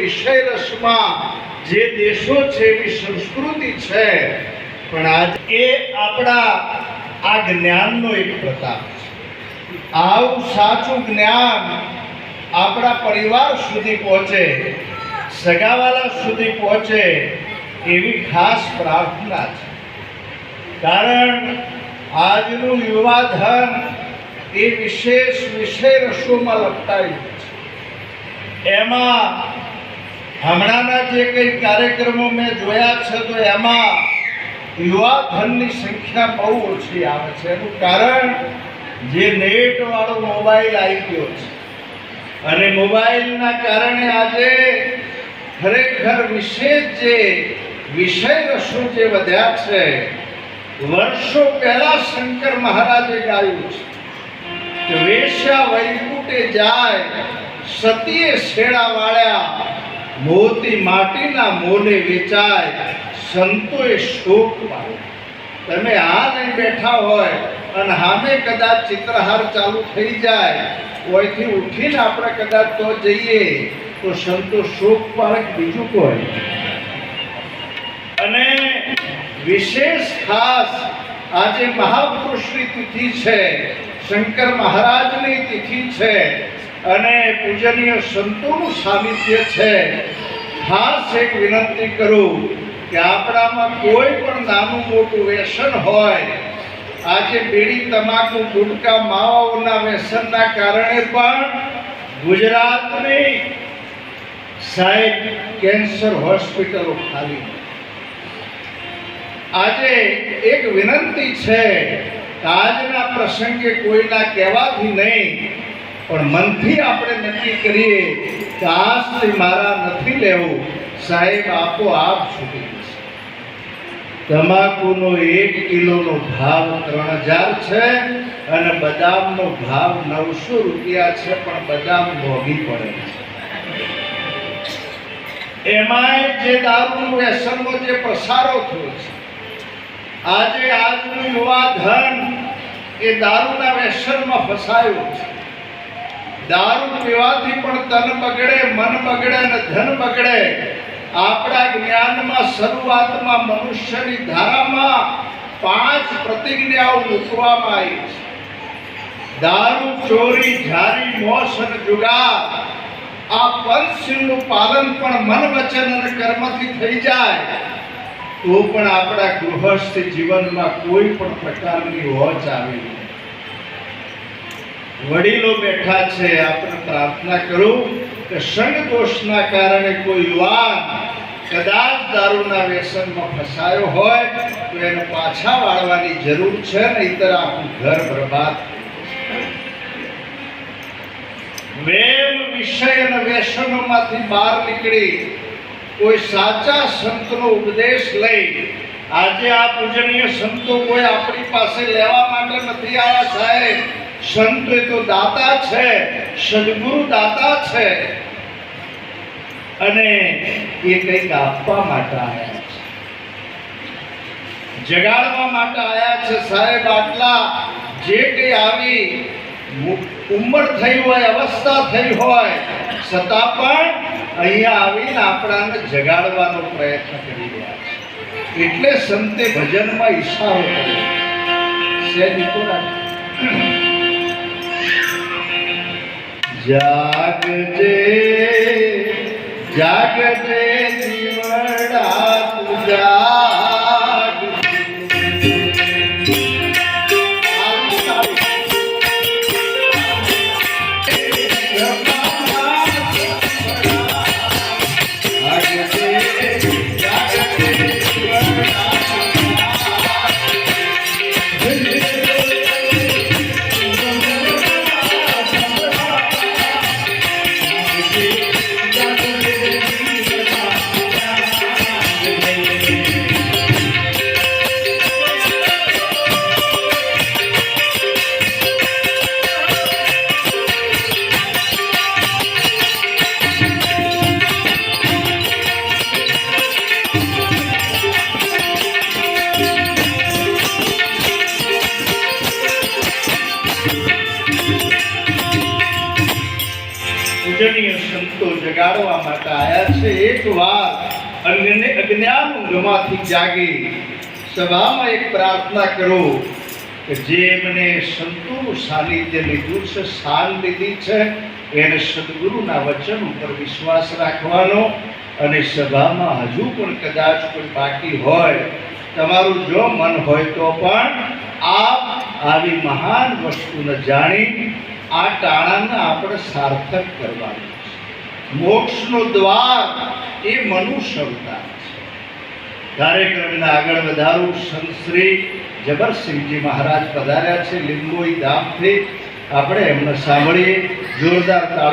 વિષય રસમાં જે દેશો છે, એવી સંસ્કૃતિ છે. પણ આજ એ આપણા આ જ્ઞાનનો એક પ્રતાપ છે. આવું સાચું જ્ઞાન આપણા પરિવાર સુધી પહોંચે, સગાવાલા સુધી પહોંચે એવી ખાસ પ્રાર્થના છે. કારણ આજનું યુવા ધન એ વિશેષ વિષય રસોમાં લપટાયું છે. એમાં હમણાંના જે કંઈ કાર્યક્રમો મેં જોયા છે, તો એમાં યુવા ધનની સંખ્યા બહુ ઓછી આવે છે. એનું કારણ જે નેટ વાળો મોબાઈલ આવી ગયો છે. અને મોબાઈલના કારણે આજે ખરેખર વિશેષ જે વિષય રસો જે વધ્યા છે, વર્ષો પહેલા શંકર મહારાજે ગાયું છે વેશ્યા વૈકુટે જાય, સતીએ શેડા વાળ્યા મોતી માટીના મોલે વેચાય, સંતોએ શોક પાડ્યો તમે આ નહીં બેઠા હોય અને સામે કદાચ ચિત્રહાર ચાલુ થઈ જાય કોઈથી ઉઠીને આપણે કદાચ તો જઈએ, તો સંતો શોક પાડે બીજું કોઈ? અને વિશેષ ખાસ આજે મહાપુરુષની તિથિ છે, શંકર મહારાજની તિથિ છે અને પૂજનીય સંતોનું સાનિધ્ય છે. ખાસ એક વિનંતી કરું કે આપણામાં કોઈ પણ નાનું મોટું વ્યસન હોય, આજે બીડી તમાકુ, ગુટકા, માવાઓના વ્યસનના કારણે પણ ગુજરાતની સાહેબ કેન્સર હોસ્પિટલો ખાલી. આજે એક વિનંતી છે આજના પ્રસંગે કોઈના કહેવાથી નહીં પણ મનથી આપણે નક્કી કરીએ કે આજથી મારા નથી લેવું. સાહેબ, આપો આપ છૂટી જશે તમાકુનો એક કિલોનો ભાવ ત્રણ હજાર છે અને બદામનો ભાવ નવસો રૂપિયા છે, પણ બદામ મોંઘી પડે છે. એમાંય જે દારૂનો વ્યસનનો જે પ્રસારો થયો છે, આજે આજનું યુવા ધન એ દારૂના વ્યસનમાં ફસાયું છે. દારૂ પીવાથી પણ તન બગડે, મન બગડે અને ધન બગડે. આપણા જ્ઞાનમાં, શરૂઆતમાં, મનુષ્યની ધારામાં પાંચ પ્રતિજ્ઞાઓ મૂકવામાં આવી છે. દારૂ, ચોરી જારી મોસ અને જુગાર, આ પંચશીલનું પાલન પણ મન વચન અને કર્મથી થઈ જાય. તો પણ આપણા ગૃહસ્થ જીવનમાં કોઈ પણ પ્રકારની હોચ આવી નહીં. વડીલો બેઠા છે, આપણે પ્રાર્થના કરું કે સંગ કારણે કોઈ યુવાન કદાચ દારૂના વ્યસનમાં ફસાયો હોય, તો એને પાછા વાળવાની જરૂર છે, નહીતર આખું ઘર બરબાદ વેમ વિષય અને વ્યસનોમાંથી બહાર નીકળી કોઈ સાચા સંતનો ઉપદેશ લઈ આજે આ પૂજનીય સંતો કોઈ આપણી પાસે લેવા માટે નથી આવ્યા સાહેબ. સંતો તો દાતા છે, સદગુરુ દાતા છે. અને એ કંઈક આપવા માટે આવ્યા છે. જગાડવા માટે આવ્યા છે સાહેબ, આટલા જે કંઈ આવી ઉંમર થઈ હોય, અવસ્થા થઈ હોય, છતાં પણ અહીંયા આવીને આપણાને જગાડવાનો પ્રયત્ન કરી રહ્યા છે. એટલે સંતે ભજનમાં ઈશારો કર્યો સહેજ ਜਾਗ ਦੇ ਜਾਗ ਦੇ જગાડવા માટે આવ્યા છે એક વાર. અજ્ઞ- અજ્ઞાન ઊંઘમાંથી જાગી સભામાં એક પ્રાર્થના કરો કે જે મને સંતોનું સાનિધ્ય લીધું છે સ્થાન લીધી છે, એને સદગુરુના વચન ઉપર વિશ્વાસ રાખવાનો અને સભામાં હજુ પણ કદાચ કોઈ બાકી હોય. તમારું જો મન હોય તો પણ આપ આવી મહાન વસ્તુને જાણી આ ટાણાને આપણે સાર્થક કરવાનું મોક્ષનો દ્વાર એ મનુષ્યવતા કાર્યક્રમને આગળ વધારું સંશ્રી જબરસિંહજી મહારાજ પધાર્યા છે. લીંબોઈ ધામથી આપણે એમને સાંભળીએ. જોરદાર